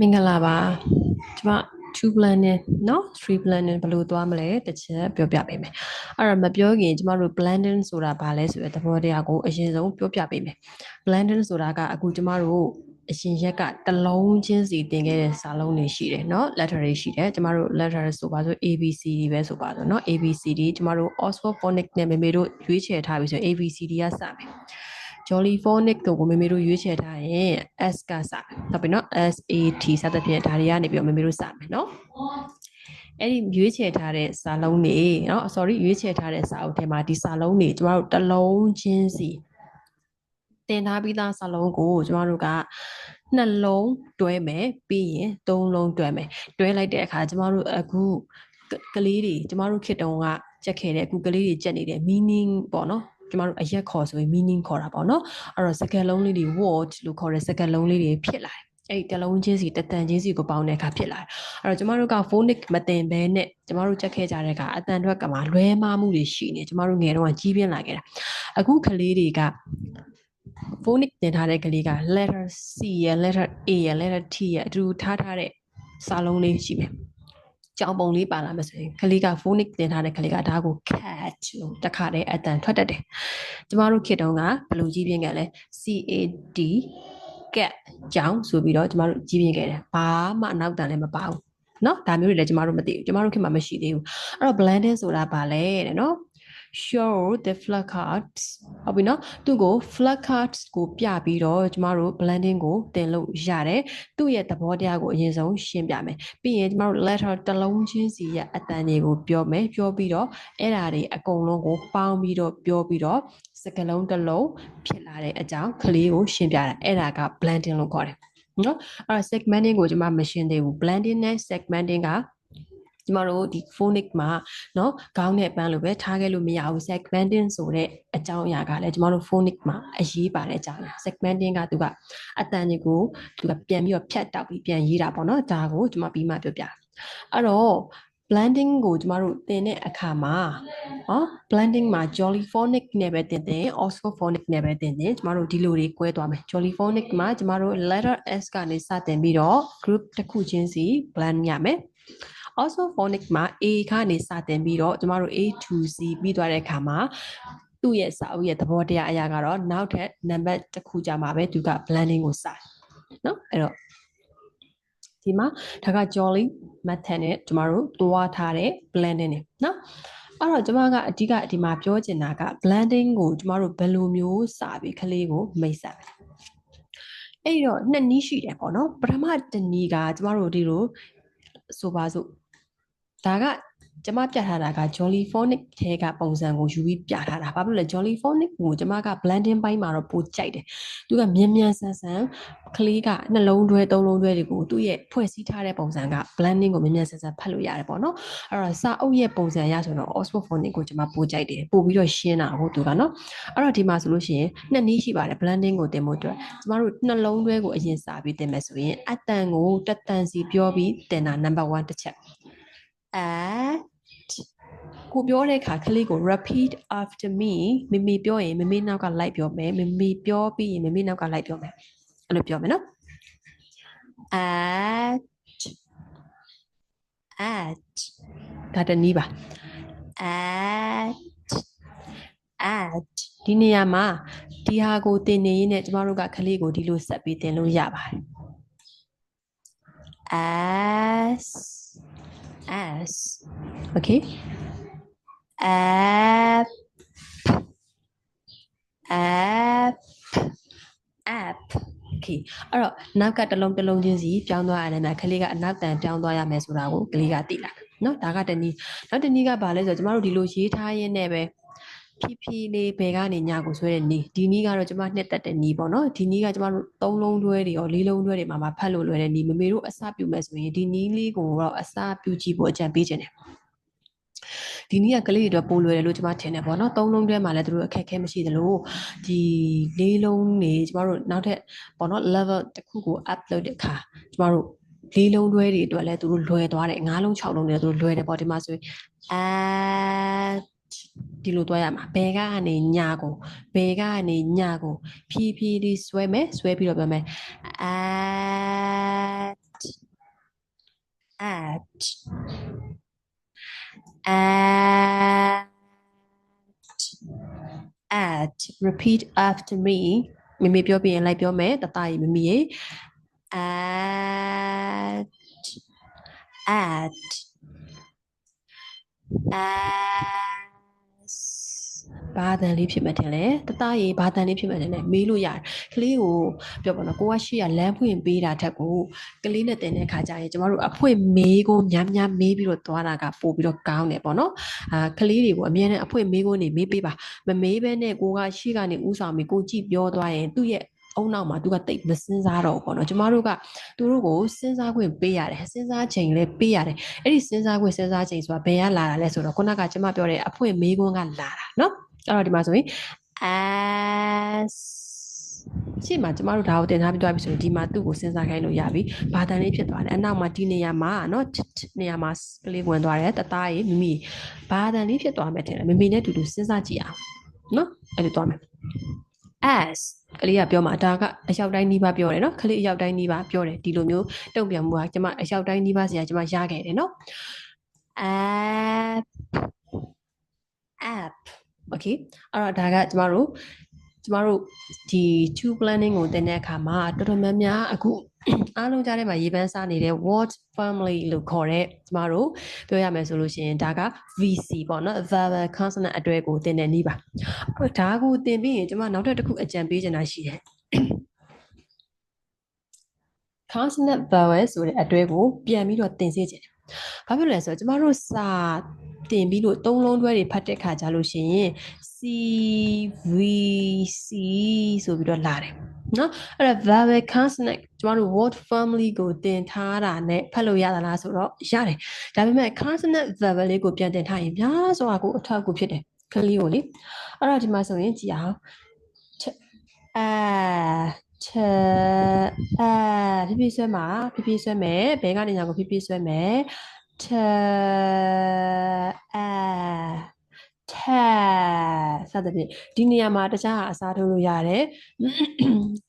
မင်္ဂလာပါကျမ2 blending เนาะ3 blending ဘယ်လိုသွားမလဲတစ်ချက်ပြောပြပေးမယ်အဲ့တော့မပြောခင်ကျမတို့ blending ဆိုတာဘာလဲဆိုတဲ့သဘောတရားကိုအရင်ဆုံးပြောပြပေးမယ် blending ဆိုတာကအခုကျမတို့အရှင်ရက်ကတလုံးချင်းစီတင်ခဲ့တဲ့စာလုံးတွေရှိတယ်เนาะ letter တွေရှိတယ်ကျมတို့ letter ဆိုပါဆို ABC ပဲဆိုပါဆိုเนาะ ABCD ကျမတို့ Oxford Phonics နဲ့မေမေတို့ရွေးချယ်ထားပြီဆိုရင် ABCD ကစမယ် Jollyphonic တို့ကိုမေမေတို့ရွေးချယ်ထားရင် S ကစဟုတ်ပြီနော် SAT စသဖြင့်ဒါတွေကနေပြီးတော့မေမေတို့စမယ်နော်အဲ့ဒီရွေးချယ်ထားတဲ့စာလုံးတွေเนาะ sorry ရွေးချယ်ထားတဲ့စာအုပ်ထဲမှာဒီစာလုံးတွေကျမတို့တစ်လုံးချင်းစီတင်ထားပြီးသားစာလုံးကိုကျမတို့ကနှလုံးတွဲမယ်ပြီးရင်သုံးလုံးတွဲမယ်တွဲလိုက်တဲ့အခါကျမတို့အခုကလေးတွေကျမတို့ခေတ္တကကြက်ခဲ့တဲ့အခုကလေးတွေကြက်နေတဲ့ meaning ပေါ့နော် ကျမတို့အရက်ခေါ်ဆိုရင် meaning ခေါ်တာပေါ့နော်အဲ့တော့စကားလုံးလေးတွေ word လို့ခေါ်တဲ့စကားလုံးလေးတွေဖြစ်လာတယ်အဲ့ဒီတလုံးချင်းစီတတန်ချင်းစီကိုပေါင်းတဲ့အခါဖြစ်လာတယ်အဲ့တော့ကျမတို့က phonic မတင်ဘဲနဲ့ကျမတို့ကြက်ခဲ့ကြတဲ့အခါအတန်ထွက်ကမှလွဲမှားမှုတွေရှိနေကျမတို့ငယ်တော့ကြီးပြင်းလာခဲ့တာအခုကလေးတွေက phonic တင်ထားတဲ့ကလေးက letter C ရ letter A ရ letter T ရအတူထားထားတဲ့စာလုံးလေးရှိမယ်ကြောင်ပုံလေးပါလာမယ်ဆိုရင်ကလေးက phonic တင်ထားတဲ့ကလေးကဒါကို catch လို့တခါတည်းအတန်ထွက်တတ်တယ်ကျမတို့ခေတ်တုန်းကဘယ်လိုကြီးပြင်းခဲ့လဲ CAD cat ကြောင်ဆိုပြီးတော့ကျမတို့ကြီးပြင်းခဲ့တယ်ဘာမှနောက်တန်လည်းမပါဘူးเนาะဒါမျိုးတွေလည်းကျမတို့မသိဘူးကျမတို့ခေတ်မှာမရှိသေးဘူးအဲ့တော့ blending ဆိုတာဘာလဲတဲ့เนาะ show the flashcards ဟုတ်ပြီနော်သူ့ကို flashcards ကိုပြပြီးတော့ကျမတို့ blending ကိုတင်လို့ရတယ်သူ့ရဲ့သဘောတရားကိုအရင်ဆုံးရှင်းပြမယ်ပြီးရင်ကျမတို့ letter တစ်လုံးချင်းစီရဲ့အတန်တွေကိုပြောမယ်ပြောပြီးတော့အဲ့ဓာတွေအကုန်လုံးကိုပေါင်းပြီးတော့ပြောပြီးတော့စကလုံးတစ်လုံးဖြစ်လာတဲ့အကြောင်းကလေးကိုရှင်းပြတာအဲ့ဒါက blending လို့ခေါ်တယ်နော်အဲ့ segmenting ကိုကျွန်မမရှင်းသေးဘူး blending နဲ့ segmenting က ကျမတို့ဒီ phonic မှာเนาะခေါင်းနဲ့ပန်းလို့ပဲထားခဲ့လို့မရဘူး segmenting ဆိုတဲ့အကြောင်းအရာကလည်းကျမတို့ phonic မှာအရေးပါတဲ့အကြောင်းအရာ segmenting ကသူကအတန်ကြီးကိုသူကပြန်ပြီးတော့ဖြတ်တောက်ပြီးပြန်ရေးတာပေါ့เนาะဒါကိုကျမပြီးမှပြောပြအဲ့တော့ blending ကိုကျမတို့သင်တဲ့အခါမှာဟော blending မှာ jollyphonic နဲ့ပဲသင်တယ် oxfophonic နဲ့ပဲသင်တယ်ကျမတို့ဒီလိုတွေ꿰သွားမယ် jollyphonic မှာကျမတို့ letter s ကနေစတင်ပြီးတော့ group တစ်ခုချင်းစီ blend ရမယ် also phonic မှာ A ကနေစတင်ပြီးတော့ကျမတို့ A to Z ပြီးသွားတဲ့အခါမှာသူ့ရဲ့စာအုပ်ရဲ့သဘောတရားအရာကတော့နောက်ထပ်နံပါတ်တစ်ခုကြာမှာပဲသူက blending ကိုစနော်အဲ့တော့ဒီမှာဒါက jolly method နဲ့ကျမတို့တွားထားတဲ့ blending နဲ့နော်အဲ့တော့ကျမကအဓိကဒီမှာပြောချင်တာက blending ကိုကျမတို့ဘယ်လိုမျိုးစပြီးကလေးကိုမိတ်ဆက်အဲ့တော့နှစ်နည်းရှိတယ်ပေါ့နော်ပထမတစ်နည်းကကျမတို့ဒီလိုဆိုပါစို့ ဒါကကျမပြထားတာက Jollyphonic ထဲကပုံစံကိုယူပြီးပြထားတာဘာဖြစ်လို့လဲ Jollyphonic ကိုကျမက blending ပိုင်းမှာတော့ပိုကြိုက်တယ်သူကမြန်မြန်ဆန်ဆန်ကလေးကနှလုံးတွဲသုံးလုံးတွဲတွေကိုသူ့ရဲ့ဖွဲ့စည်းထားတဲ့ပုံစံက blending ကိုမြန်မြန်ဆန်ဆန်ဖတ်လို့ရတယ်ပေါ့နော်အဲ့တော့စာအုပ်ရဲ့ပုံစံရဆိုတော့ Oxford Phonics ကိုကျမပိုကြိုက်တယ်ပို့ပြီးတော့ရှင်းတာဟုတ်သူကနော်အဲ့တော့ဒီမှာဆိုလို့ရှိရင်နှစ်နည်းရှိပါတယ် blending ကိုသင်ဖို့အတွက်ကျမတို့နှလုံးတွဲကိုအရင်စာပြီးသင်မယ်ဆိုရင်အတန်ကိုတတန်စီပြောပြီးသင်တာ number 1တစ်ချက် at ကိုပြောတဲ့အခါကလေးကို repeat after me မမေပြောရင်မမေနောက်ကလိုက်ပြောမယ်မမေပြောပြီးရင်မမေနောက်ကလိုက်ပြောမယ်အဲ့လိုပြောမယ်နော် at at ဒါတနည်းပါ at at ဒီနေရာမှာဒီဟာကိုတင်နေရင်းနဲ့ကျမတို့ကကလေးကိုဒီလိုဆက်ပြီးတင်လို့ရပါတယ် as as okay app app app okay အဲ့တော့နောက်ကတစ်လုံးတစ်လုံးချင်းစီပြောင်းသွားရတယ်များခလေးကအနောက်တန်ပြောင်းသွားရမယ်ဆိုတာကိုကလေးကသိလာเนาะဒါကတနည်းနောက်တနည်းကဘာလဲဆိုတော့ကျမတို့ဒီလိုရေးထားရင်းနဲ့ပဲ ဖြည်းဖြည်းလေးဘယ်ကနေညာကိုဆွဲတဲ့နီးဒီနီးကတော့ကျမနှစ်သက်တဲ့နီးပေါ့နော်ဒီနီးကကျမတို့သုံးလုံးတွဲတွေရောလေးလုံးတွဲတွေမှာမှဖတ်လို့လွယ်တဲ့နီးမမေတို့အစပြုမယ်ဆိုရင်ဒီနီးလေးကိုတော့အစပြုကြည့်ဖို့အကြံပေးခြင်းတယ်ဒီနည်းကကလေးတွေတော့ပိုလွယ်တယ်လို့ကျွန်မထင်တယ်ပေါ့နော်သုံးလုံးတွဲမှာလည်းသူတို့အခက်အခဲမရှိသလိုဒီလေးလုံးနေကျွန်တော်တို့နောက်ထပ်ပေါ့နော် level တစ်ခုကို upload တဲ့အခါကျွန်တော်တို့လေးလုံးတွဲတွေအတွက်လည်းသူတို့လွယ်သွားတယ်ငါးလုံး၆လုံးတွေသူတို့လွယ်တယ်ပေါ့ဒီမှာဆိုရင် at ဒီလိုတွဲရမှာဘယ်ကနေညာကိုဘယ်ကနေညာကိုဖြည်းဖြည်းလေးဆွဲမယ်ဆွဲပြီးတော့ပြောမယ် at at at at repeat after me မိမိပြောပြီးရင်လိုက်ပြောမယ်တတရီမိမိရေ at at as ဘာတန်လေးဖြစ်မှတင်လဲတတရေဘာတန်လေးဖြစ်မှတင်လဲမေးလို့ရတယ်ကလေးကိုပြောပါတော့ကိုကရှိရလမ်းဖွင့်ပေးတာထက်ကိုကလေးနဲ့တင်တဲ့ခါကျရင်ကျမတို့အဖွင့်မေးကိုများများမေးပြီးတော့သွားတာကပို့ပြီးတော့ကောင်းတယ်ပေါ့နော်အာကလေးတွေကိုအမြဲတမ်းအဖွင့်မေးကိုနေမေးပေးပါမမေးဘဲနဲ့ကိုကရှိကနေဥဆောင်ပြီးကိုကြည့်ပြောသွားရင်သူ့ရဲ့အုံနောက်မှာသူကတိတ်မစင်းစားတော့ဘူးပေါ့နော်ကျမတို့ကသူတို့ကိုစဉ်းစားခွင့်ပေးရတယ်စဉ်းစားချိန်လည်းပေးရတယ်အဲ့ဒီစဉ်းစားခွင့်စဉ်းစားချိန်ဆိုတာဘယ်ကလာတာလဲဆိုတော့ခုနကကျမပြောတဲ့အဖွင့်မေးခွန်းကလာတာနော် အဲ့တော့ဒီမှာဆိုရင် as ရှေ့မှာကျမတို့ဒါကိုတင်ထားပြီးသွားပြီဆိုရင်ဒီမှာသူ့ကိုစဉ်းစားခိုင်းလို့ရပြီ။ဘာတန်လေးဖြစ်သွားတယ်။အနောက်မှာဒီနေရာမှာနော်နေရာမှာကလေးဝင်သွားတယ်။တသားရေမိမိဘာတန်လေးဖြစ်သွားမယ်ထင်တယ်။မိမိနဲ့တူတူစဉ်းစားကြည့်အောင်။နော်အဲ့လိုသွားမယ်။ as ကလေးကပြောမှာဒါကအရောက်တိုင်းနီးပါးပြောတယ်နော်။ကလေးအရောက်တိုင်းနီးပါးပြောတယ်ဒီလိုမျိုးတုံ့ပြန်မှုကကျမအရောက်တိုင်းနီးပါးစရာကျမရခဲ့တယ်နော်။ app app okay အဲ့တော့ဒါကကျမတို့ကျမတို့ဒီ two planning ကိုသင်တဲ့အခါမှာတော်တော်များများအခုအားလုံးကြားထဲမှာရေးပန်းစားနေတဲ့ word family လို့ခေါ်တဲ့ကျမတို့ပြောရမယ်ဆိုလို့ရှိရင်ဒါက VC ပေါ့နော် verbal consonant အတွဲကိုသင်တဲ့နည်းပါဒါကိုသင်ပြီးရင်ကျမနောက်ထပ်တစ်ခုအကြံပေးချင်တာရှိတယ် consonant vowel ဆိုတဲ့အတွဲကိုပြန်ပြီးတော့သင်စေချင်တယ်။ ဘာဖြစ်လို့လဲဆိုတော့ကျမတို့စာတင်ပြီးလို့သုံးလုံးတွဲတွေဖတ်တဲ့ခါကြလို့ရှိရင် C V C ဆိုပြီးတော့လာတယ်။နော်အဲ့ဒါ vowel consonant ကျမတို့ word family ကိုတင်ထားတာနဲ့ဖတ်လို့ရသလားဆိုတော့ရတယ်။ဒါပေမဲ့ consonant vowel လေးကိုပြန်တင်ထားရင်များစွာကိုအထောက်အကူဖြစ်တယ်။ကလေးကိုလေ။အဲ့တော့ဒီမှာဆိုရင်ကြည်အောင်အာ ချက်အာဖြည်းဖြည်းဆွဲမှာဖြည်းဖြည်းဆွဲမယ်ဘဲကနေညာကိုဖြည်းဖြည်းဆွဲမယ်ချက်အာချက်စသဖြင့်ဒီနေရာမှာတခြားအစားထိုးလို့ရတယ်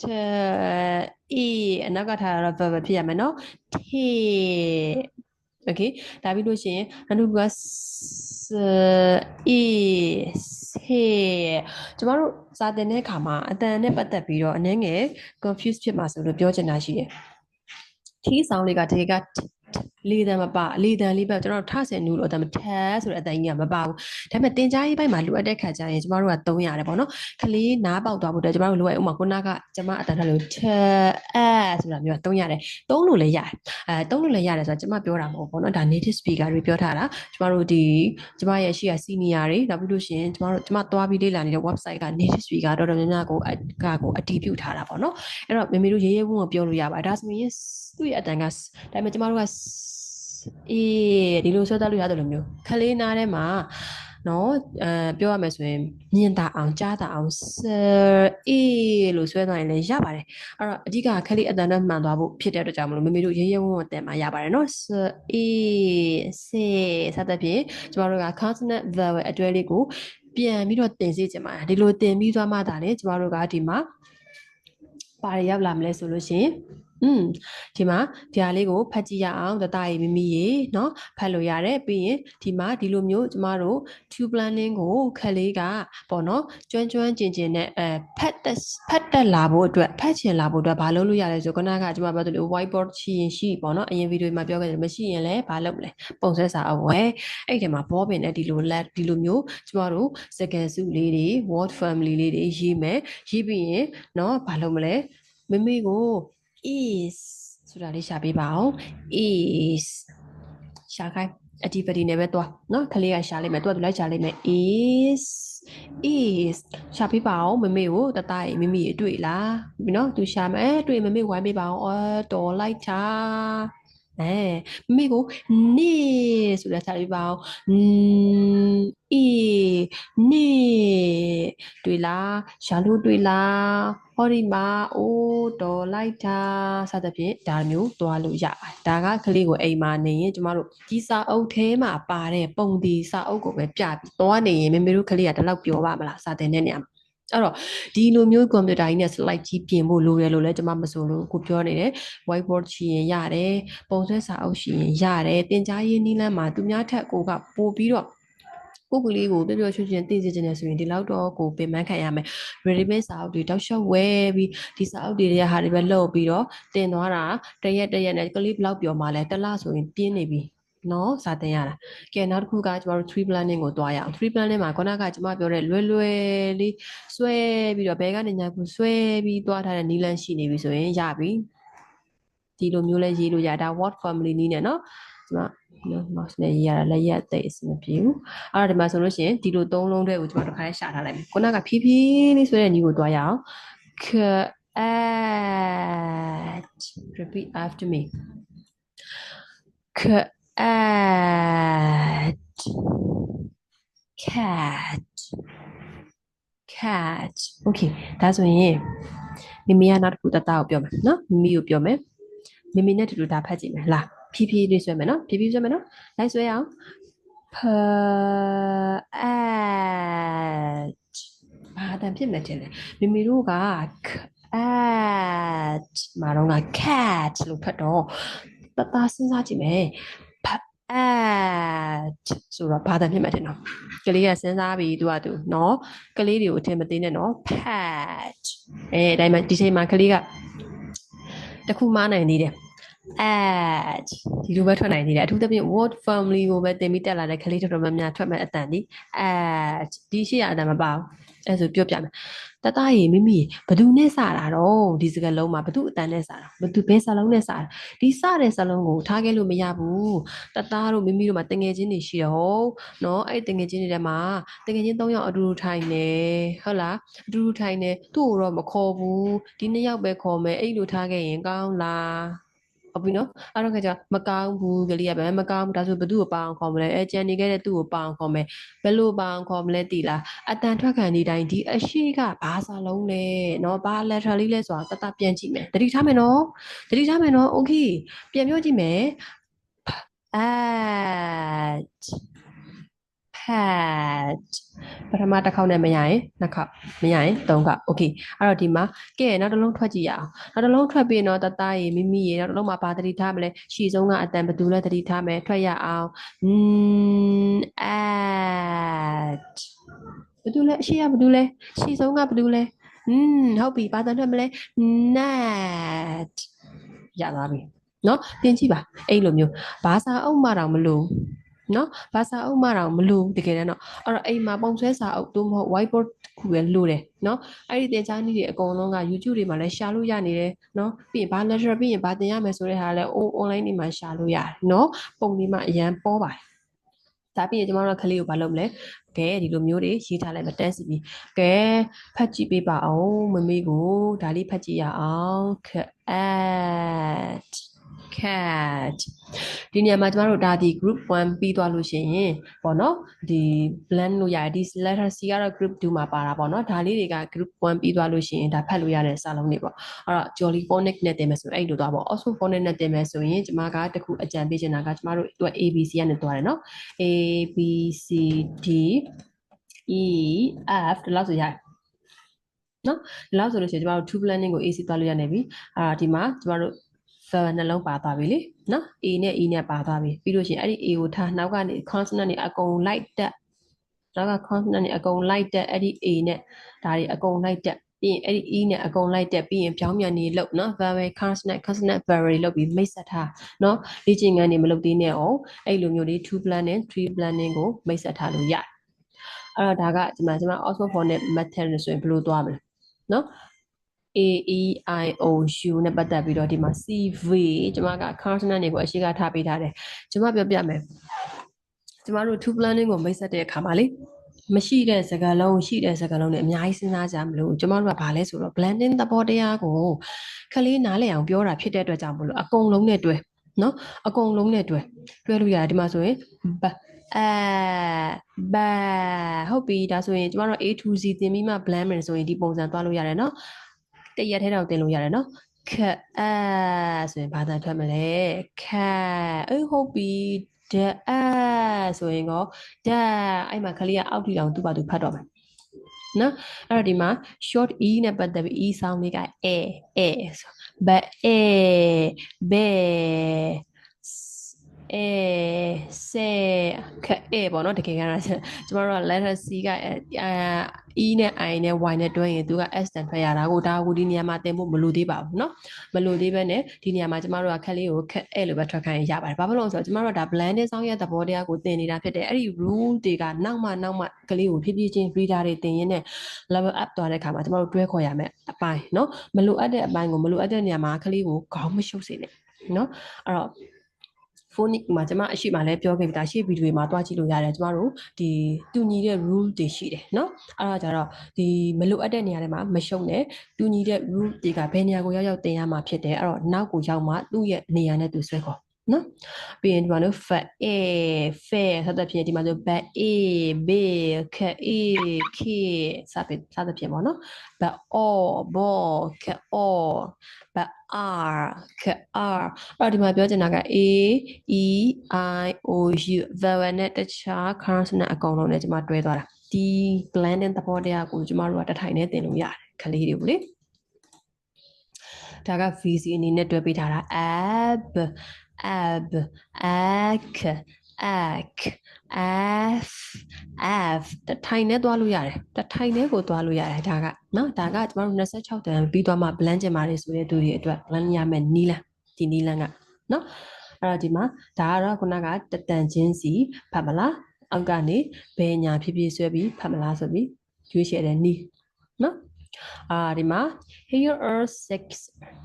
ချက်အီအနောက်ကထားတော့ verb ဖြစ်ရမယ်နော်ထေ okay ဒါပြီးလို့ရှိရင်နောက်တစ်ခုကစအီဆေကျမတို့စာသင်တဲ့အခါမှာအတန်နဲ့ပတ်သက်ပြီးတော့အနည်းငယ် confuse ဖြစ်မှာဆိုလို့ပြောချင်တာရှိတယ်။ထီးဆောင်လေးကတကယ်က လေးတန်မပါလေးတန်လေးပဲကျွန်တော်ထဆင်နူလို့အတန်မထဆိုတဲ့အတန်ကြီးကမပါဘူးဒါပေမဲ့တင် जा ရေးပိုင်းမှာလိုအပ်တဲ့ခါကျရင်ကျမတို့က3ရတယ်ပေါ့နော်ကလေးနားပေါက်သွားဖို့အတွက်ကျမတို့လိုအပ်ဥမာခုနကကျမအတန်ထလို့ထအဲဆိုတာမျိုးက3ရတယ်3လို့လည်းရတယ်အဲ3လို့လည်းရတယ်ဆိုတော့ကျမပြောတာမဟုတ်ဘူးပေါ့နော်ဒါ native speaker တွေပြောထားတာကျမတို့ဒီကျမရဲ့ရှိရ senior တွေနောက်ပြီးလို့ရှိရင်ကျမတို့ကျမသွားပြီးလေ့လာနေတဲ့ website က native speaker တော်တော်များများကိုအကကိုအတည်ပြုထားတာပေါ့နော်အဲ့တော့မေမေတို့ရေးရေးဝုန်းကိုပြောလို့ရပါတယ်ဒါဆိုရင်သူ့ရဲ့အတန်ကဒါပေမဲ့ကျမတို့ကအေးဒီလိုဆွဲသားလို့ရတယ်လို့မျိုးခလေးနားထဲမှာနော်အဲပြောရမယ်ဆိုရင်မြင်တာအောင်ကြားတာအောင်စအေးလို့ဆွဲသွားရင်လည်းရပါတယ်အဲ့တော့အဓိကခလေးအတန်နဲ့မှန်သွားဖို့ဖြစ်တဲ့အတွက်ကြောင့်မလို့မေမေတို့ရေးရဲဝုန်းဝတ်တယ်မှာရပါတယ်နော်စအေးစေစသဖြင့်ကျမတို့က consonant vowel အတွဲလေးကိုပြန်ပြီးတော့တင်စေချင်ပါတယ်ဒီလိုတင်ပြီးသွားမှသာလေကျမတို့ကဒီမှာပါရရောက်လာမလဲဆိုလို့ရှိရင် อืมဒီမှာဒီဟာလေးကိုဖတ်ကြည့်ရအောင်တတရီမိမိရေเนาะဖတ်လို့ရတယ်ပြီးရင်ဒီမှာဒီလိုမျိုးကျမတို့ tube planning ကိုခက်လေးကပေါ့เนาะကျွမ်းကျွမ်းကျင်ကျင်နဲ့အဲဖတ်တက်ဖတ်တက်လာဖို့အတွက်ဖတ်ချင်လာဖို့အတွက်ဘာလုပ်လို့ရလဲဆိုခုနကကျမပြောသလို whiteboard ရှိရင်ရှိပေါ့เนาะအရင်ဗီဒီယိုမှာပြောခဲ့တယ်မရှိရင်လည်းဘာလုပ်မလဲပုံစံစာအဝဲအဲ့ဒီမှာဘောပင်နဲ့ဒီလိုလက်ဒီလိုမျိုးကျမတို့စကားစုလေးတွေ word family လေးတွေရေးမယ်ရေးပြီးရင်เนาะဘာလုပ်မလဲမိမိကို is ဆိုတာလေးရှာပေးပါအောင် is ရှာခိုင်းအဒီပဒီနဲ့ပဲသွားနော်ကလေးကရှာလိုက်မယ်သူကသူလိုက်ရှာလိုက်မယ် is is ရှာပေးပါအောင်မမေကိုတတရေမမေရေတွေ့လားနော်သူရှာမယ်တွေ့မမေဝိုင်းပေးပါအောင်အော်တော်လိုက်ချာ အဲမမေကိုနေဆိုတဲ့စာလေးပါအောင်အီနေတွေ့လားရှာလို့တွေ့လားဟောဒီမှာအိုးတော်လိုက်တာစသဖြင့်ဒါမျိုးသွားလို့ရပါတယ်ဒါကကလေးကိုအိမ်မှာနေရင်ကျမတို့ဒီစာအုပ်ထဲမှာပါတဲ့ပုံဒီစာအုပ်ကိုပဲပြပြီးသွားနေရင်မမေတို့ကလေးကဒီလောက်ပြောပါမလားစာတင်တဲ့နေရာမှာ အဲ့တော့ဒီလိုမျိုးကွန်ပျူတာကြီးနဲ့ slide ကြီးပြင်ဖို့လိုတယ်လို့လည်းကျွန်မမဆိုလို့ကိုပြောနေတယ် whiteboard ရှိရင်ရတယ်ပုံဆွဲစာအုပ်ရှိရင်ရတယ်တင် जा ရေးနည်းလမ်းမှာသူများထက်ကိုကပို့ပြီးတော့ကိုကလေးကိုပြပြရွှွှင်ရွှင်သိစေချင်တယ်ဆိုရင်ဒီလောက်တော့ကိုပင်ပန်းခံရမယ် ready-made စာအုပ်တွေတောက်လျှောက်ဝဲပြီးဒီစာအုပ်တွေရဲ့ဟာတွေပဲလှုပ်ပြီးတော့တင်သွားတာတရက်တရက်နဲ့ကလေးဘလောက်ပြောမှလဲတစ်လဆိုရင်ပြင်းနေပြီ နော်စာတင်ရတာကဲနောက်တစ်ခုကကျမတို့3 planning ကိုတွားရအောင်3 planning မှာခုနကကျမပြောတဲ့လွယ်လွယ်လေးဆွဲပြီးတော့ဘဲကနေညာကိုဆွဲပြီးတွားထားတဲ့နီလန်းရှိနေပြီဆိုရင်ရပြီဒီလိုမျိုးလဲရေးလို့ရတာ word family နီးနဲ့နော်ကျမနော် mouse နဲ့ရေးရတာလက်ရက်သိအဆင်မပြေဘူးအဲ့တော့ဒီမှာဆိုလို့ရှိရင်ဒီလိုသုံးလုံးတွေကိုကျမတို့ခါလေးရှာထားလိုက်မယ်ခုနကဖြည်းဖြည်းလေးဆိုတဲ့ညီကိုတွားရအောင် cat repeat after me cat cat cat okay ဒါဆိုရင်မိမိကနောက်တစ်ခုတတကိုပြောမယ်နော်မိမိကိုပြောမယ်မိမိနဲ့တူတူဒါဖတ်ကြည့်မယ်လာဖြည်းဖြည်းလေးဆွဲမယ်နော်ဖြည်းဖြည်းဆွဲမယ်နော်လိုက်ဆွဲအောင် pet ဘာအတန်ဖြစ်မယ်ထင်လဲမိမိတို့က cat မှာတော့က cat လို့ဖတ်တော့တတစဉ်းစားကြည့်မယ် at ဆိုတော့ဘာသာဖြစ်မှတ်တယ်နော်ကလေးကစဉ်းစားပြီးသူကသူနော်ကလေးတွေကိုအထင်မသေးနဲ့နော် pat အဲဒါမှဒီချိန်မှာကလေးကတခုမှနိုင်သေးတယ် at ဒီလိုပဲထွက်နိုင်သေးတယ်အထူးသဖြင့် word family ကိုပဲတင်ပြီးတက်လာတဲ့ကလေးတော်တော်များများထွက်မဲ့အတန်ဒီ at ဒီရှိရအတန်မပါဘူး အဲဆိုပြောပြမယ်တတရေမိမိဘသူနဲ့စတာတော့ဒီစကားလုံးမှာဘသူအတန်နဲ့စတာဘသူဘယ်စလုံးနဲ့စတာဒီစတဲ့စလုံးကိုထားခဲ့လို့မရဘူးတတတို့မိမိတို့မှာတငယ်ချင်းတွေရှိတယ်ဟုတ်နော်အဲ့တငယ်ချင်းတွေထဲမှာတငယ်ချင်း၃ယောက်အတူတူထိုင်နေဟုတ်လားအတူတူထိုင်နေသူ့ကိုတော့မခေါ်ဘူးဒီနှစ်ယောက်ပဲခေါ်မယ်အဲ့လိုထားခဲ့ရင်ကောင်းလား ဟုတ်ပြီနော်အဲ့တော့ခါကျမကောင်းဘူးကလေးကပဲမကောင်းဘူးဒါဆိုဘသူ့ကိုပအောင်ခေါ်မလဲအဲကြံနေခဲ့တဲ့သူ့ကိုပအောင်ခေါ်မယ်ဘယ်လိုပအောင်ခေါ်မလဲသိလားအတန်ထွက်ခံဒီတိုင်းဒီအရှိကဘာစာလုံးလဲနော်ဘာ lateral လေးလဲဆိုတာတတပြန်ကြည့်မယ်တတိထားမယ်နော်တတိထားမယ်နော် okay ပြန်ပြောကြည့်မယ် at pet ပထမတစ်ခေါက်နဲ့မရရင်နှစ်ခေါက်မရရင်သုံးခေါက် okay အဲ့တော့ဒီမှာကဲနောက်တစ်လုံးထွက်ကြည့်ရအောင်နောက်တစ်လုံးထွက်ပြီးတော့တတရေမိမိရေနောက်တစ်လုံးမှာဘာတတိထားမလဲရှီဆုံးကအတန်ဘယ်သူလဲတတိထားမယ်ထွက်ရအောင် mm at ဘယ်သူလဲအရှိရဘယ်သူလဲရှီဆုံးကဘယ်သူလဲ mm ဟုတ်ပြီဘာတန်ထွက်မလဲ net ရသွားပြီနော်သင်ကြည့်ပါအဲ့လိုမျိုးဘာသာအုပ်မှတော့မလို့ နော်ဘာသာအုပ်မှတော့မလို့တကယ်တမ်းတော့အဲ့တော့အိမ်မှာပုံဆွဲစာအုပ်သို့မဟုတ် whiteboard ခုပဲလို့တယ်နော်အဲ့ဒီသင်ကြားနည်းတွေအကုန်လုံးက YouTube တွေမှာလည်းရှာလို့ရနေတယ်နော်ပြီးရင်ဘာ lecture ပြီးရင်ဘာသင်ရမယ်ဆိုတဲ့ဟာလည်း online တွေမှာရှာလို့ရတယ်နော်ပုံတွေမှာအရန်ပေါ်ပါတယ်ဒါပြီးရင်ကျမတို့ကလေးကိုဘာလုပ်မလဲကဲဒီလိုမျိုးတွေရေးထားလိုက်မတက်စီပြီးကဲဖတ်ကြည့်ပေးပါအောင်မမေကိုဒါလေးဖတ်ကြည့်ရအောင် cat cat ဒီနေရာမှာကျမတို့ဒါဒီ group 1ပြီးသွားလို့ရှိရင်ပေါ့နော်ဒီ blend လို့ရတယ်ဒီ letter C ကတော့ group 2မှာပါတာပေါ့နော်ဒါလေးတွေက group 1ပြီးသွားလို့ရှိရင်ဒါဖတ်လို့ရတဲ့စာလုံးတွေပေါ့အဲ့တော့ jolly phonic နဲ့တင်မယ်ဆိုအဲ့လိုသွားပေါ့ oxford phonic နဲ့တင်မယ်ဆိုရင်ကျမကတခုအကြံပေးချင်တာကကျမတို့သူက ABC ကနေသွားတယ်နော် A B C D E F ဒီလောက်ဆိုရတယ်နော်ဒီလောက်ဆိုလို့ရှိရင်ကျမတို့ two planning ကို AC သွားလို့ရနေပြီအာဒီမှာကျမတို့ vowel နှလုံးပါသွားပြီလေနော် A နဲ့ E နဲ့ပါသွားပြီပြီးလို့ရှိရင်အဲ့ဒီ A ကိုထားနောက်ကနေ consonant တွေအကုန်လိုက်တက်နောက်က consonant တွေအကုန်လိုက်တက်အဲ့ဒီ A နဲ့ဒါတွေအကုန်လိုက်တက်ပြီးရင်အဲ့ဒီ e နဲ့အကုန်လိုက်တက်ပြီးရင်ပြောင်းပြန်နေလို့နော် vowel consonant consonant vowel တွေလုပ်ပြီးမိတ်ဆက်ထားနော်လေ့ကျင့်ခန်းတွေမလုပ်သေးနဲ့အောင်အဲ့လိုမျိုးလေး two planning three planning ကိုမိတ်ဆက်ထားလို့ရတယ်အဲ့တော့ဒါကဒီမှာဒီမှာ Oxford Phonics method ဆိုရင်ဘယ်လိုသွားမလဲနော် A E I O U နဲ့ပတ်သက်ပြီးတော့ဒီမှာ CV ကျွန်မက consonant တွေကိုအရှိကထားပေးထားတယ်ကျွန်မပြောပြမယ်ကျွန်မတို့ two planning ကိုမိတ်ဆက်တဲ့အခါမှာလေမရှိတဲ့စကားလုံးရှိတဲ့စကားလုံးတွေအများကြီးစဉ်းစားကြမလို့ကျွန်တော်တို့ကဘာလဲဆိုတော့ blending သဘောတရားကိုခလေးနားလည်အောင်ပြောတာဖြစ်တဲ့အတွက်ကြောင့်မလို့အကုန်လုံးနဲ့တွဲနော်အကုန်လုံးနဲ့တွဲတွဲလို့ရတယ်ဒီမှာဆိုရင် b အဲဘာဟုတ်ပြီဒါဆိုရင်ကျမတို့ A to Z သင်ပြီးမှ blend မယ်ဆိုရင်ဒီပုံစံသွားလို့ရတယ်နော် တရက်ထဲတော့တင်လို့ရတယ်နော်ခအဲဆိုရင်ဘာသာထွက်မလဲခအေးဟုတ်ပြီဓာတ်အဲဆိုရင်ကောဓာတ်အဲ့မှာခလေးကအောက်တီတောင်သူ့ဘာသူဖတ်တော့မယ်နော်အဲ့တော့ဒီမှာ short e နဲ့ပတ်သက်ပြီး e sound လေးက a a ဆိုဘက် a ဘဲ အဲဆဲခအဲပေါ့နော်တကယ်ကတော့ကျမတို့က letter C ကအဲ E နဲ့ I နဲ့ Y နဲ့တွဲရင်သူက S တန်ထွက်ရတာကိုဒါကိုဒီနေရာမှာသင်ဖို့မလိုသေးပါဘူးเนาะမလိုသေးပဲနဲ့ဒီနေရာမှာကျမတို့ကခက်လေးကိုခက်အဲ့လိုပဲထွက်ခိုင်းရပါတယ်ဘာဖြစ်လို့လဲဆိုတော့ကျမတို့ကဒါ blended sound ရဲ့သဘောတရားကိုသင်နေတာဖြစ်တယ်အဲ့ဒီ rule တွေကနောက်မှနောက်မှကလေးကိုဖြည်းဖြည်းချင်း reader တွေသင်ရင်းနဲ့ level up သွားတဲ့အခါမှာကျမတို့တွဲခေါ်ရမယ်အပိုင်းเนาะမလိုအပ်တဲ့အပိုင်းကိုမလိုအပ်တဲ့နေရာမှာကလေးကိုခေါင်းမရှုပ်စေနဲ့เนาะအဲ့တော့ phonic မှာကျွန်မအရှိမှလည်းပြောခဲ့ပြီဒါရှေ့ဗီဒီယိုမှာတွားကြည့်လို့ရတယ်ကျွန်တော်တို့ဒီတူညီတဲ့ rule တွေရှိတယ်เนาะအဲ့ဒါကြတော့ဒီမလိုအပ်တဲ့နေရာတွေမှာမရှုံနဲ့တူညီတဲ့ rule တွေကဘယ်နေရာကိုရောက်ရောက်တင်ရမှာဖြစ်တယ်အဲ့တော့နောက်ကိုရောက်မှသူ့ရဲ့နေရာနဲ့သူဆွဲခေါ် နော်ပြီးရင်ဒီမှာလို့ fat a fair ဆက်တဲ့ဖြစ်ဒီမှာဆို bat a b k a k စသဖြင့်စသဖြင့်ပေါ့နော် bat all ball k all bat r k r အဲ့ဒီမှာပြောချင်တာက a e i o u vowel နဲ့တခြား consonant အကုန်လုံးနဲ့ကျွန်မတွဲသွားတာဒီ blending သဘောတရားကိုကျွန်မတို့ကတထိုင်နဲ့သင်လို့ရတယ်ခလေးတွေကိုလေ ဒါက VC အနေနဲ့တွဲပေးထားတာ ab ab ak ak f f တထိုင်နဲ့သွားလို့ရတယ်တထိုင်နဲ့ကိုသွားလို့ရတယ်ဒါကနော်ဒါကကျမတို့26တန်ပြီးသွားမှ blend ကျင်ပါတယ်ဆိုတဲ့သူတွေအတွက် blend ရမယ်နီးလန်းဒီနီးလန်းကနော်အဲ့တော့ဒီမှာဒါကတော့ခုနကတတန်ချင်းစီဖတ်မလားအောက်ကနေဘယ်ညာဖြစ်ဖြစ်ဆွဲပြီးဖတ်မလားဆိုပြီးရွေးချယ်တဲ့နီးနော် အာဒီမှာ here are six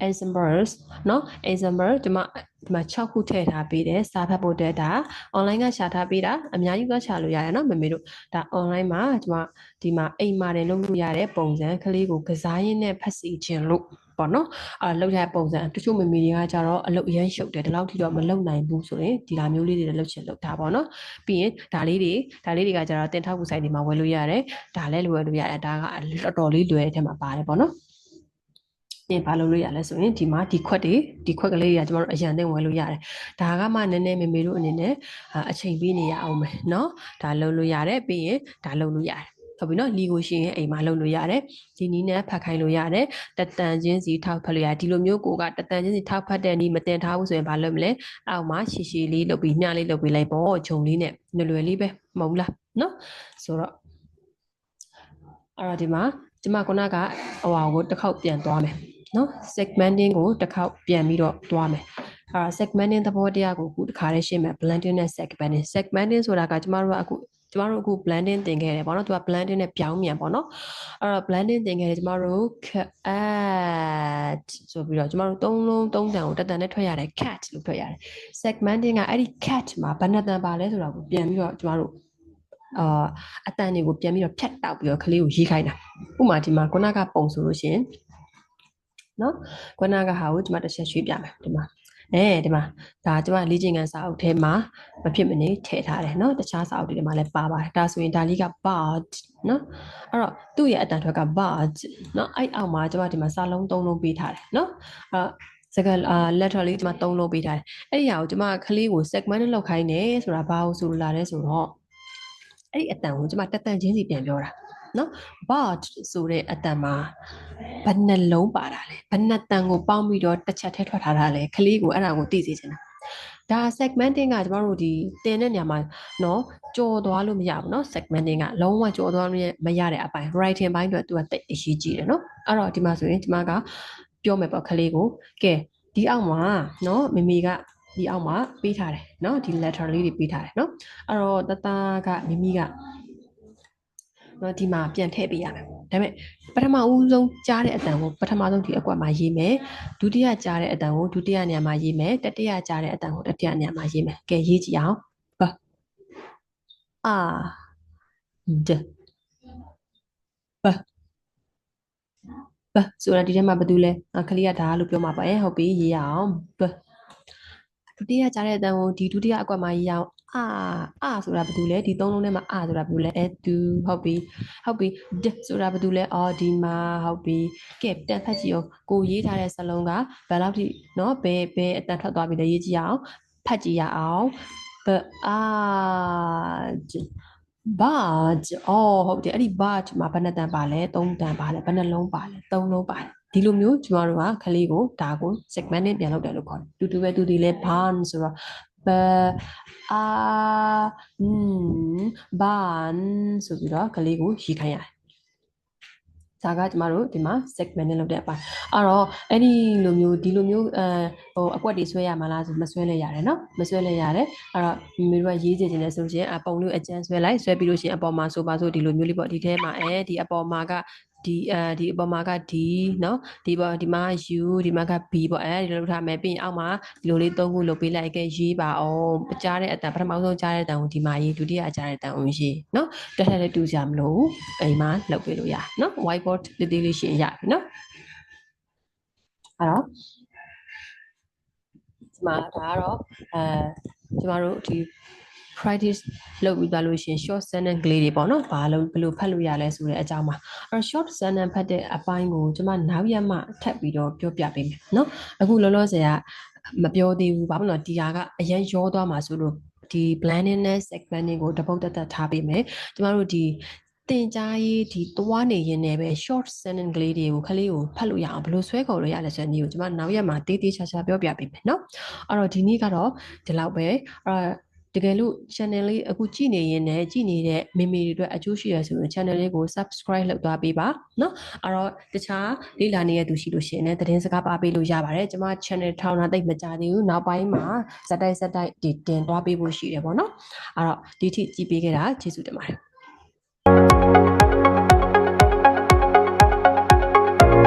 examples เนาะ example ဒီမှာဒီမှာ6ခုထည့်ထားပေးတယ်စာဖတ်ဖို့တဲ့ဒါ online ကရှာထားပေးတာအများကြီးသွားရှာလို့ရတယ်เนาะမမေတို့ဒါ online မှာဒီမှာဒီမှာအိမ်မှာတယ်လုပ်လို့ရတဲ့ပုံစံကလေးကိုကစားရင်းနဲ့ဖတ်စီခြင်းလို့ ပေါ့နော်အာလောက်တဲ့ပုံစံတချို့မမေတွေကကြတော့အလုပ်အရန်ရှုပ်တယ်ဒီလောက်ထိတော့မလုပ်နိုင်ဘူးဆိုရင်ဒီလာမျိုးလေးတွေလုပ်ချင်လုပ်တာပေါ့နော်ပြီးရင်ဒါလေးတွေဒါလေးတွေကကြတော့တင်ထောက်ကူဆိုင်တွေမှာဝယ်လို့ရတယ်ဒါလည်းလွယ်လို့ရတယ်ဒါကတော်တော်လေးလွယ်တဲ့ထဲမှာပါတယ်ပေါ့နော်ပြင်ဘာလုပ်လို့ရလဲဆိုရင်ဒီမှာဒီခွက်တွေဒီခွက်ကလေးတွေကကျမတို့အရန်သိဝယ်လို့ရတယ်ဒါကမှနည်းနည်းမေမေတို့အနေနဲ့အချိန်ပေးနေရအောင်မယ်เนาะဒါလုပ်လို့ရတယ်ပြီးရင်ဒါလုပ်လို့ရတယ် ဟုတ်ပြီနော်လီကိုရှင်ရဲ့အိမ်မှာလုပ်လို့ရတယ်ဒီနီးနဲ့ဖတ်ခိုင်းလို့ရတယ်တတန်ချင်းစီထောက်ဖတ်လို့ရတယ်ဒီလိုမျိုးကိုကတတန်ချင်းစီထောက်ဖတ်တဲ့နီးမတင်ထားဘူးဆိုရင်ဘာလုပ်မလဲအောက်မှာရှည်ရှည်လေးလုပ်ပြီးညလေးလုပ်ပြီးလိုက်ပေါ့ဂျုံလေးနဲ့လွယ်လွယ်လေးပဲမဟုတ်လားနော်ဆိုတော့အဲ့တော့ဒီမှာဒီမှာခုနကဟိုဟာကိုတစ်ခေါက်ပြန်သွားမယ်နော် segmenting ကိုတစ်ခေါက်ပြန်ပြီးတော့သွားမယ်အာ segmenting သဘောတရားကိုအခုတစ်ခါလေးရှင်းမယ် blending နဲ့ segmenting segmenting ဆိုတာကကျမတို့ကအခု ကျမတို့အခု blending သင်ခဲ့တယ်ပေါ့နော်သူက blending နဲ့ပြောင်းမြန်ပေါ့နော်အဲ့တော့ blending သင်ခဲ့တယ်ကျမတို့ cat ဆိုပြီးတော့ကျမတို့သုံးလုံးသုံးတန်ကိုတက်တန်နဲ့ထွက်ရတယ် cat လို့ထွက်ရတယ် segmenting ကအဲ့ဒီ cat မှာဘယ်နှတန်ပါလဲဆိုတာကိုပြန်ပြီးတော့ကျမတို့အာအတန်တွေကိုပြန်ပြီးတော့ဖြတ်တောက်ပြီးတော့ကလေးကိုရေးခိုင်းတာဥပမာဒီမှာခုနကပုံဆိုလို့ရှိရင်နော်ခုနကဟာကိုကျွန်မတစ်ချက်ရွှေ့ပြမယ်ဒီမှာ အဲဒီမှာဒါကျွန်မလေ့ကျင့်ခန်းစာအုပ်ထဲမှာမဖြစ်မနေထည့်ထားတယ်เนาะတခြားစာအုပ်တွေမှာလည်းပါပါတယ်ဒါဆိုရင်ဒါလေးက bud เนาะအဲ့တော့သူ့ရဲ့အတန်ထွက်က bud เนาะအဲ့အောက်မှာကျွန်မဒီမှာစာလုံး၃လုံးပေးထားတယ်เนาะအဲ့စကားအာ letter လေးဒီမှာ၃လုံးပေးထားတယ်အဲ့ဒီဟာကိုကျွန်မကလေးကို segment လောက်ခိုင်းနေဆိုတာဘာလို့ဆိုလိုလာလဲဆိုတော့အဲ့ဒီအတန်ကိုကျွန်မတက်တန်ချင်းစီပြန်ပြောတာ နော် bot ဆိုတဲ့အတန်မှာဘယ်နှလုံးပါတာလဲဘယ်နှတန်ကိုပေါင်းပြီးတော့တစ်ချက်ထဲထွက်ထားတာလဲခလေးကိုအဲ့ဒါကိုသိစေချင်တာဒါ segmenting ကကျမတို့ဒီတင်တဲ့နေရာမှာเนาะကြော်သွားလို့မရဘူးเนาะ segmenting ကလုံးဝကြော်သွားလို့မရတဲ့အပိုင်း writing ဘိုင်းတွေသူကတိတ်အရေးကြီးတယ်เนาะအဲ့တော့ဒီမှာဆိုရင်ဒီမှာကပြောမယ်ပေါ့ခလေးကိုကဲဒီအောက်မှာเนาะမိမိကဒီအောက်မှာပေးထားတယ်เนาะဒီ letter လေးတွေပေးထားတယ်เนาะအဲ့တော့တသားကမိမိက နော်ဒီမှာပြန်ထည့်ပေးရမယ်ဒါပေမဲ့ပထမဦးဆုံးကြားတဲ့အတန်ကိုပထမဆုံးဒီအကွက်မှာရေးမယ်ဒုတိယကြားတဲ့အတန်ကိုဒုတိယနေရာမှာရေးမယ်တတိယကြားတဲ့အတန်ကိုတတိယနေရာမှာရေးမယ်ကဲရေးကြည့်အောင်ဘအာဒဘဘဆိုတာဒီထဲမှာဘာတူလဲခလေးကဒါလို့ပြောမှာပါရဲ့ဟုတ်ပြီရေးရအောင်ဘဒုတိယကြားတဲ့အတန်ကိုဒီဒုတိယအကွက်မှာရေးရအောင် အာအာဆိုတာဘာတူလဲဒီသုံးလုံးထဲမှာအာဆိုတာဘာတူလဲအဲတူဟုတ်ပြီဟုတ်ပြီဒဆိုတာဘာတူလဲအော်ဒီမှာဟုတ်ပြီကဲတန်ဖတ်ကြည့်အောင်ကိုရေးထားတဲ့စလုံးကဘယ်လောက်ထိเนาะဘယ်ဘယ်အတန်ထွက်သွားပြီလဲရေးကြည့်အောင်ဖတ်ကြည့်ရအောင်ဘအာ barge အော်ဟုတ်တယ်အဲ့ဒီ barge မှာဘယ်နှစ်တန်ပါလဲ3တန်ပါလဲဘယ်နှလုံးပါလဲ3လုံးပါတယ်ဒီလိုမျိုးကျမတို့ကခလေးကိုဒါကို segment နဲ့ပြန်လုပ်တယ်လို့ခေါ်တယ်တူတူပဲတူဒီလဲ barn ဆိုတော့ ဘအာอืม barn ဆိုပြီးတော့ခလေးကိုရေးခိုင်းရတယ်ဒါကကျမတို့ဒီမှာ segment နဲ့လုပ်တဲ့အပိုင်းအဲ့တော့အဲ့ဒီလိုမျိုးဒီလိုမျိုးအဲဟိုအကွက်တွေဆွဲရမှာလားဆိုမဆွဲလဲရတယ်နော်မဆွဲလဲရတယ်အဲ့တော့မိတို့ကရေးချင်တယ်ဆိုရင်အပုံလေးအကျန်းဆွဲလိုက်ဆွဲပြီးလို့ရှိရင်အပေါ်မှာဆိုပါဆိုဒီလိုမျိုးလေးပေါ့ဒီထဲမှာအဲဒီအပေါ်မှာက ဒီအဲဒီအပေါ်မှာက D เนาะဒီပေါ်ဒီမှာ U ဒီမှာက B ပေါ့အဲဒီလိုလုပ်ထားမယ်ပြီးရင်အောက်မှာဒီလိုလေးသုံးခုလုပ်ပေးလိုက်ကဲရေးပါအောင်ကြားတဲ့အတန်ပထမဆုံးကြားတဲ့အတန်ကိုဒီမှာရေးဒုတိယကြားတဲ့အတန်ကိုရေးเนาะတက်ထက်လည်းတူကြမလို့အိမ်မှာလုပ်ပေးလို့ရเนาะ whiteboard တည်တည်လေးရှင်းရပြီเนาะအဲ့တော့ဒီမှာဒါကတော့အဲကျမတို့ဒီ practice လုပ်ပြီးသွားလို့ရှရင် short sentence ကလေးတွေပေါ့နော်ဘာလို့ဘယ်လိုဖတ်လို့ရလဲဆိုတဲ့အကြောင်းပါအဲ့တော့ short sentence ဖတ်တဲ့အပိုင်းကိုကျွန်မနောက်ရက်မှထပ်ပြီးတော့ပြောပြပေးမယ်နော်အခုလောလောဆယ်ကမပြောသေးဘူးဘာဖြစ်လို့ဒီဟာကအရင်ရောသွားမှာဆိုလို့ဒီ blending နဲ့ segmenting ကိုတပုတ်တက်တက်ထားပေးမယ်ကျမတို့ဒီတင်ကြားရေးဒီသွားနေရင်လည်းပဲ short sentence ကလေးတွေကိုခလေးကိုဖတ်လို့ရအောင်ဘယ်လိုဆွဲခေါ်လို့ရလဲဆိုတဲ့နည်းကိုကျွန်မနောက်ရက်မှာတေးသေးချာချာပြောပြပေးမယ်เนาะအဲ့တော့ဒီနေ့ကတော့ဒီလောက်ပဲအဲ့ တကယ်လို့ channel လေးအခုကြည့်နေရင်လည်းကြည့်နေတဲ့မိမိတွေအတွက်အကျိုးရှိရဆိုရင် channel လေးကို subscribe လုပ်သွားပေးပါเนาะအဲ့တော့တခြားလေ့လာနေတဲ့သူရှိလို့ရှိရင်လည်းသတင်းစကားပါပေးလို့ရပါတယ်ကျွန်မ channel ထောင်တာတိတ်မကြသေးဘူးနောက်ပိုင်းမှာဇက်တိုက်ဇက်တိုက်ဒီတင်သွားပေးဖို့ရှိတယ်ပေါ့เนาะအဲ့တော့ဒီထိကြည့်ပေးခဲ့တာကျေးဇူးတင်ပါတယ်